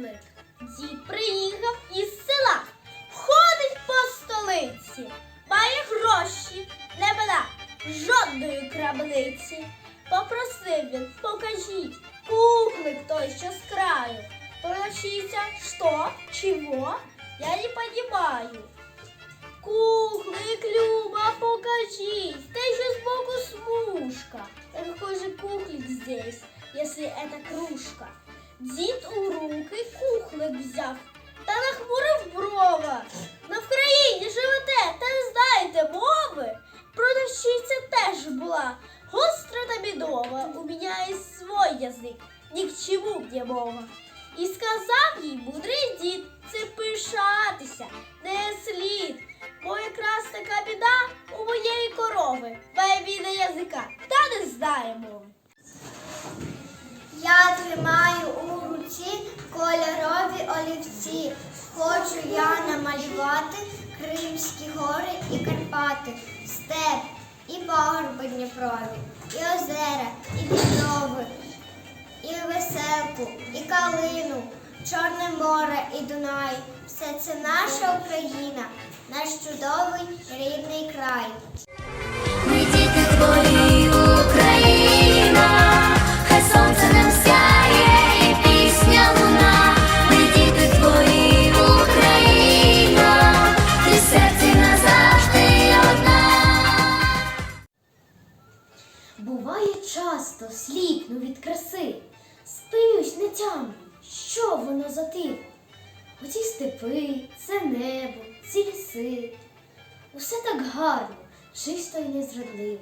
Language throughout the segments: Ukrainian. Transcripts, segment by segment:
фермер. Дід приїхав із села, ходить по столиці, має гроші, не бере жодної крабниці. Попросив він, покажіть, куклик той, що з краю. Прочиться, що, чого, я не понимаю. Куклик, Люба, мова. І сказав їй мудрий дід, це пишатися, не слід. Бо якраз така біда у моєї корови. Має біда язика, та не знає мови. Я тримаю у руці кольорові олівці. Хочу я намалювати Кримські гори і Карпати, степ і пагорби Дніпрові, і озера, і Дніпрови, і веселку, і калину, Чорне море і Дунай. Все це наша Україна, наш чудовий рідний край. Ми діти твої, Україна, хай сонце нам сяє і пісня луна. Ми діти твої, Україна, ти в серці назавжди одна. Буває часто сліпну від краси, спинюсь не тямлю, що воно за тип. Оці степи, це небо, ці ліси. Усе так гарно, чисто і незрадливо.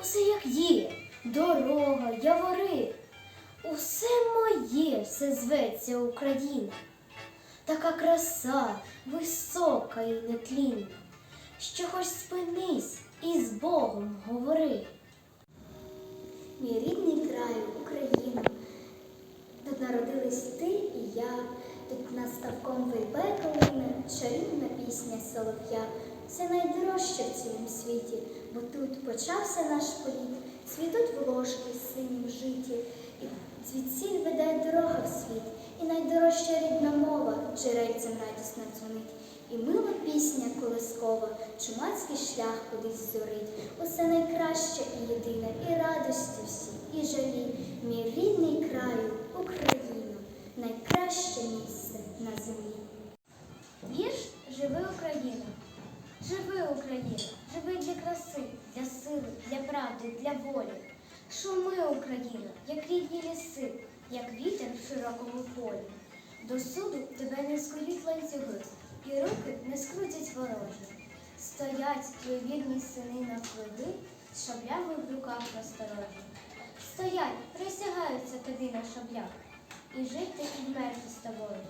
Усе як є, дорога, явори. Усе моє, все зветься Україна. Така краса, висока і нетлінна, що хоч спинись і з Богом говори. Мій рідний край, Україна, тут народились ти і я, тут над ставком вийбе калина, чарівна пісня солов'я. Це найдорожче в цілому світі, бо тут почався наш політ, цвітуть волошки в синім житті, і звідсіль веде дорога в світ, і найдорожча рідна мова джерельцем радісно дзвонить. І мила пісня колискова, чумацький шлях кудись зорить. Усе найкраще і єдине, і радості всі, і жалі. Мій рідний краю, Україна, найкраще місце для волі. Шуми Україна, як рідні ліси, як вітер в широкому полі. До суду тебе не скують ланцюги, і руки не скрутять ворожі. Стоять твої вірні сини на хвили, з шаблями в руках насторожі. Стоять, присягаються тобі на шаблях, і жити і вмерти з тобою.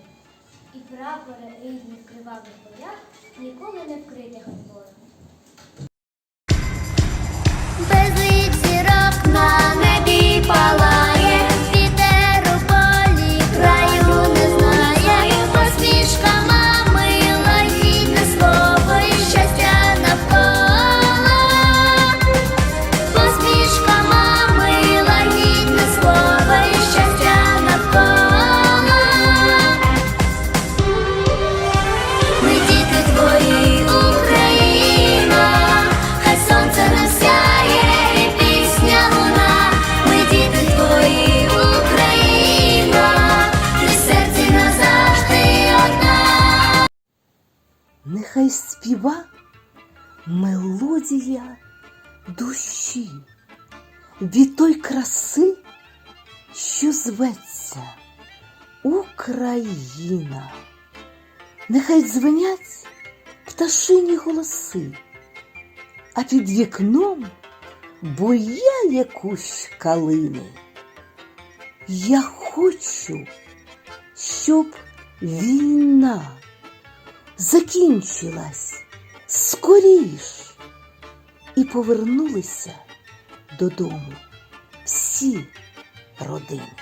І прапори рідні в кривавих полях ніколи не вкритих ворогом. Нехай співа мелодія душі від той краси, що зветься Україна. Нехай дзвенять пташині голоси, а під вікном буяє кущ калини. Я хочу, щоб війна закінчилась скоріш і повернулися додому всі родини.